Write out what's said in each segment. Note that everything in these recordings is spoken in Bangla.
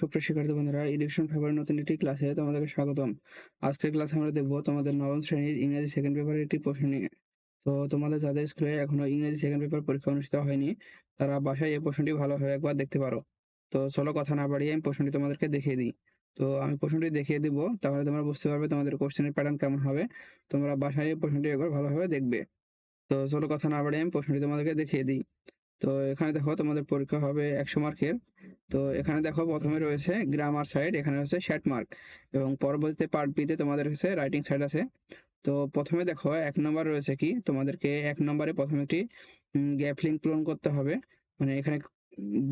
সুপ্রিয় শিক্ষার্থী বন্ধুরা এডুকেশন ফেভারের নতুন একটি ক্লাসে তোমাদেরকে স্বাগতম। আজকের ক্লাসে আমরা দেখব তোমাদের নবম শ্রেণির ইংরেজি সেকেন্ড পেপারের একটি প্রশ্ন নিয়ে। তো তোমাদের যাদের স্কুলে এখনও ইংরেজি সেকেন্ড পেপার পরীক্ষা অনুষ্ঠিত হয়নি, তারা বাসায় এই প্রশ্নটি ভালোভাবে একবার দেখতে পারো। তো চলো কথা না বাড়িয়ে আমি প্রশ্নটি তোমাদেরকে দেখিয়ে দিই। তো আমি প্রশ্নটি দেখিয়ে দিব, তাহলে তোমরা বুঝতে পারবে তোমাদের কোশ্চেনের প্যাটার্ন কেমন হবে। তোমরা বাসায় এই প্রশ্নটি একবার ভালোভাবে দেখবে। তো চলো কথা না বাড়িয়ে আমি প্রশ্নটি তোমাদেরকে দেখিয়ে দিই। তো এখানে দেখো তোমাদের পরীক্ষা হবে একশো মার্কের তো এখানে দেখো প্রথমে রয়েছে গ্রামার সাইড এখানে হচ্ছে শ্যাট মার্ক এবং পরবর্তীতে পার্ট বিতে তোমাদের হচ্ছে রাইটিং সাইড আছে। তো প্রথমে দেখো এক নম্বর রয়েছে কি? তোমাদেরকে এক নম্বরে প্রথমে একটি গ্যাপ লিঙ্ক পূরণ করতে হবে। মানে এখানে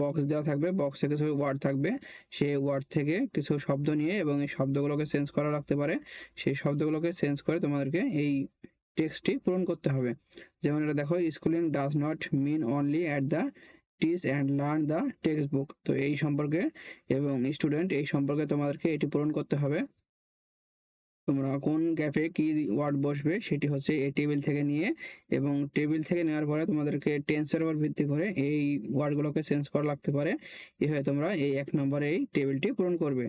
বক্স দেওয়া থাকবে বক্সে কিছু ওয়ার্ড থাকবে। সেই ওয়ার্ড থেকে কিছু শব্দ নিয়ে এবং এই শব্দগুলোকে চেঞ্জ করা রাখতে পারে। সেই শব্দগুলোকে চেঞ্জ করে তোমাদেরকে এই টেক্সটটি পূরণ করতে হবে। যেমন এটা দেখো schooling does not mean only at the teach and learn the text book তো এই সম্পর্কে এবং স্টুডেন্ট এই সম্পর্কে তোমাদেরকে এটি পূরণ করতে হবে। তোমরা কোন গ্যাপে কি ওয়ার্ড বসবে সেটি হচ্ছে এই টেবিল থেকে নিয়ে এবং টেবিল থেকে নেওয়ার পরে তোমাদেরকে টেন্সের উপর ভিত্তি করে এই ওয়ার্ডগুলোকে চেঞ্জ করা লাগতে পারে। এভাবে তোমরা এই এক নম্বরে এই টেবিলটি পূরণ করবে।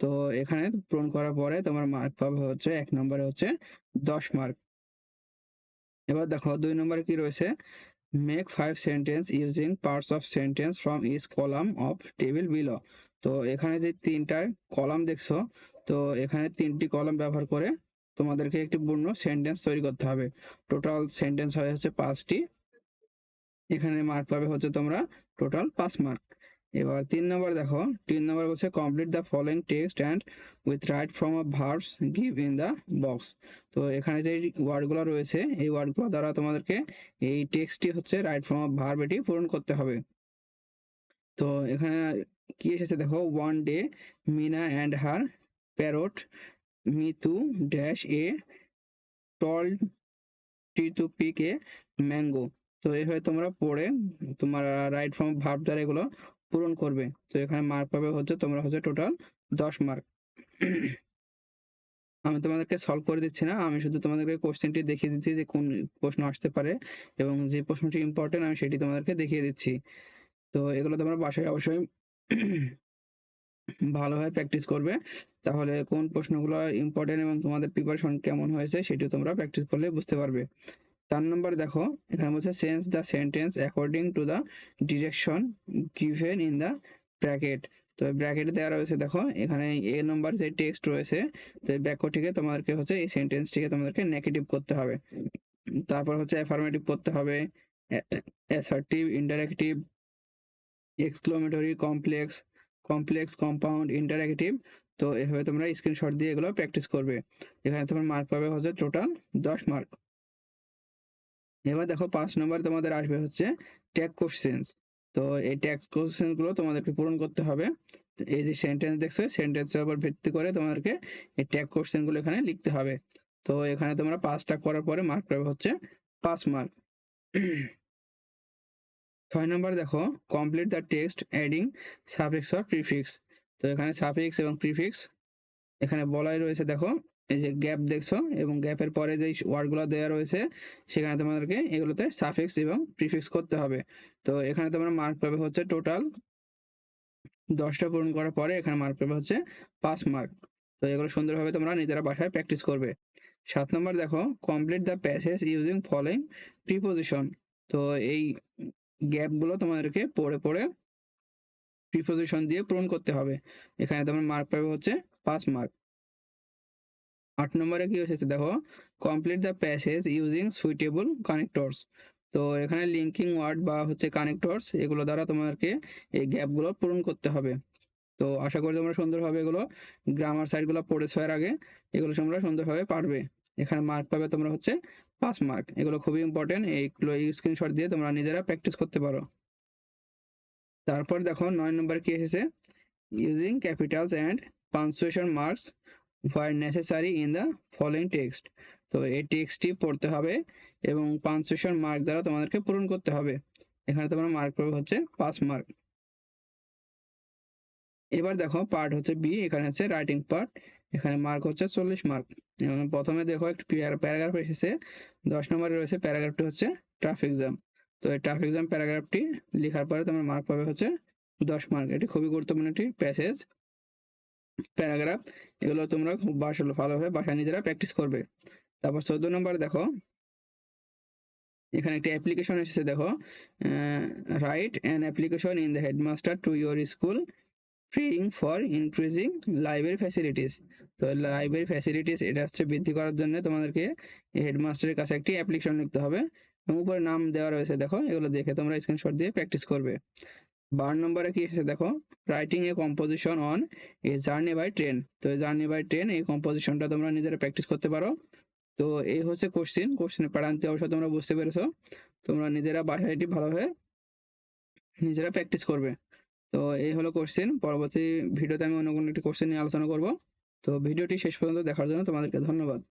তো এখানে পূরণ করার পরে তোমার মার্ক পাবে হচ্ছে, এক নম্বরে হচ্ছে দশ মার্ক এবার দেখো দুই নম্বরে কি রয়েছে? Make five sentence using parts of sentence from each column of table below তো এখানে যে তিনটা কলাম দেখছ, তো এখানে তিনটি কলাম ব্যবহার করে তোমাদেরকে একটি পূর্ণ সেন্টেন্স তৈরি করতে হবে। টোটাল সেন্টেন্স হয় হচ্ছে পাঁচটি। এখানে মার্ক পাবে হচ্ছে তোমরা টোটাল পাঁচ মার্ক এবার তিন নম্বর দেখো, তিন নম্বর বলছে complete the following text and with right from of verbs give in the box তো এখানে যে ওয়ার্ডগুলো রয়েছে, এই ওয়ার্ডগুলো দ্বারা তোমাদেরকে এই টেক্সটটি হচ্ছে রাইট ফ্রম অফ ভার্ব এটি পূরণ করতে হবে। তো এখানে কি এসেছে দেখো one day Meena and her parrot Mitu dash a tall tree to pick a mango তো এইভাবে তোমরা পড়ে তোমার রাইট ফ্রম ভার্ব দ্বারা এগুলো পূরণ করবে। তো এখানে মার্ক পাবে হচ্ছে তোমরা হচ্ছে টোটাল দশ মার্ক আমি তোমাদেরকে সলভ করে দিচ্ছি না। আমি শুধু তোমাদেরকে কোশ্চেনটি দেখিয়ে দিচ্ছি যে কোন প্রশ্ন আসতে পারে এবং যে প্রশ্নটি ইম্পর্টেন্ট আমি সেটি তোমাদেরকে দেখিয়ে দিচ্ছি। তো এগুলো তোমরা বাসায় অবশ্যই ভালোভাবে প্র্যাকটিস করবে। তাহলে কোন প্রশ্নগুলো ইম্পর্টেন্ট এবং তোমাদের প্রিপারেশন কেমন হয়েছে সেটি তোমরা প্র্যাকটিস করলে বুঝতে পারবে। চার নম্বর দেখো, এখানে বলছে sense the sentence according to the direction given in the bracket তো ব্র্যাকেটে দেওয়া রয়েছে, দেখো, এখানে এ নম্বর যে টেক্সট রয়েছে, তো এই বাক্যটিকে তোমাদেরকে হচ্ছে এই সেন্টেন্সটিকে তোমাদেরকে নেগেটিভ করতে হবে। তারপর হচ্ছে অ্যাফার্মেটিভ করতে হবে assertive interactive exclamatory complex complex compound interactive তো এভাবে তোমরা স্ক্রিনশট দিয়ে এগুলো প্র্যাকটিস করবে। এখানে তোমার মার্ক পাবে হচ্ছে টোটাল দশ মার্ক এবার দেখো পাঁচ নম্বর তোমাদের আসবে হচ্ছে ট্যাগ কোশ্চেন্স তো এই ট্যাক্স কোশ্চেনগুলো তোমাদেরকে পূরণ করতে হবে। এই যে সেন্টেন্স দেখছ সেন্টেন্সের উপর ভিত্তি করে তোমাদেরকে এই ট্যাগ কোশ্চেনগুলো এখানে লিখতে হবে। তো এখানে তোমরা পাঁচটা করার পরে মার্ক পাবে হচ্ছে পাঁচ মার্ক ছয় নম্বর দেখো complete the text adding suffix or prefix তো এখানে সাফিক্স এবং প্রিফিক্স এখানে বলাই রয়েছে দেখো এই যে গ্যাপ দেখছ এবং গ্যাপের পরে যে ওয়ার্ডগুলো দেওয়া রয়েছে, সেখানে তোমাদেরকে এগুলোতে সাফিক্স এবং প্রিফিক্স করতে হবে। তো এখানে তোমরা মার্ক পাবে হচ্ছে টোটাল দশটা পূরণ করার পরে এখানে মার্ক পাবে হচ্ছে পাঁচ মার্ক তো এগুলো সুন্দরভাবে তোমরা নিজেরা বাসায় প্র্যাকটিস করবে। সাত নম্বর দেখো complete the passage using following preposition তো এই গ্যাপগুলো তোমাদেরকে পড়ে পড়ে প্রিপোজিশন দিয়ে পূরণ করতে হবে। এখানে তোমার মার্ক পাবে হচ্ছে পাঁচ মার্ক আট নম্বরে কি এসেছে দেখো complete the passage using suitable connectors তো এখানে লিঙ্কিং ওয়ার্ড বা হচ্ছে কানেক্টরস এগুলো দ্বারা তোমাদেরকে এই গ্যাপগুলো পূরণ করতে হবে। তো আশা করি তোমরা সুন্দরভাবে এগুলো গ্রামার সাইডগুলো পড়েছো এর আগে, এগুলো তোমরা সুন্দরভাবে পারবে। এখানে মার্ক পাবে তোমরা হচ্ছে পাঁচ মার্ক এগুলো খুবই ইম্পর্টেন্ট এইগুলো স্ক্রিনশট দিয়ে তোমরা নিজেরা প্র্যাকটিস করতে পারো। তারপর দেখো নয় নম্বর কি এসেছে? Using capitals and punctuation marks where necessary in the following text তো এই টেক্সটটি পড়তে হবে এবং পাঞ্চুয়েশন মার্ক দ্বারা তোমাদেরকে পূরণ করতে হবে। এখানে তোমরা মার্ক পাবে হচ্ছে পাঁচ মার্ক এবার দেখো পার্ট হচ্ছে বি এখানে হচ্ছে রাইটিং পার্ট এখানে মার্ক হচ্ছে চল্লিশ মার্ক প্রথমে দেখো একটি প্যারাগ্রাফ এসেছে, দশ নম্বরে রয়েছে প্যারাগ্রাফটি হচ্ছে ট্রাফিক জ্যাম তো এই ট্রাফিক জ্যাম প্যারাগ্রাফটি লেখার পরে তোমার মার্ক পাবে হচ্ছে দশ মার্ক এটি খুবই গুরুত্বপূর্ণ একটি প্যাসেজ প্যারাগ্রাফ, এগুলো তোমরা খুব বাসা ভালোভাবে বাসায় নিজেরা প্র্যাকটিস করবে। তারপর চোদ্দ নম্বর দেখো, এখানে একটা অ্যাপ্লিকেশন এসেছে, দেখো write an application in the headmaster to your school ফ্রিং for increasing library facilities তো লাইব্রেরি ফ্যাসিলিটিস এটা হচ্ছে বৃদ্ধি করার জন্য তোমাদেরকে হেডমাস্টারের কাছে একটি অ্যাপ্লিকেশন লিখতে হবে। এবং উপরে নাম দেওয়া রয়েছে, দেখো, এগুলো দেখে তোমরা স্ক্রিনশট দিয়ে প্র্যাকটিস করবে। বার নম্বরে কি এসেছে দেখো? Writing a composition on a journey by train তো জার্নি বাই ট্রেন এই কম্পোজিশনটা তোমরা নিজেরা প্র্যাকটিস করতে পারো। তো এই হচ্ছে কোশ্চেন কোশ্চেনের প্যারান্তি অবশ্য তোমরা বুঝতে পেরেছ। তোমরা নিজেরা বাসায় এটি ভালোভাবে নিজেরা প্র্যাকটিস করবে। তো এই হলো কোশ্চেন পরবর্তী ভিডিওতে আমি অন্য কোনো একটি কোশ্চেন নিয়ে আলোচনা করব। তো ভিডিওটি শেষ পর্যন্ত দেখার জন্য তোমাদেরকে ধন্যবাদ।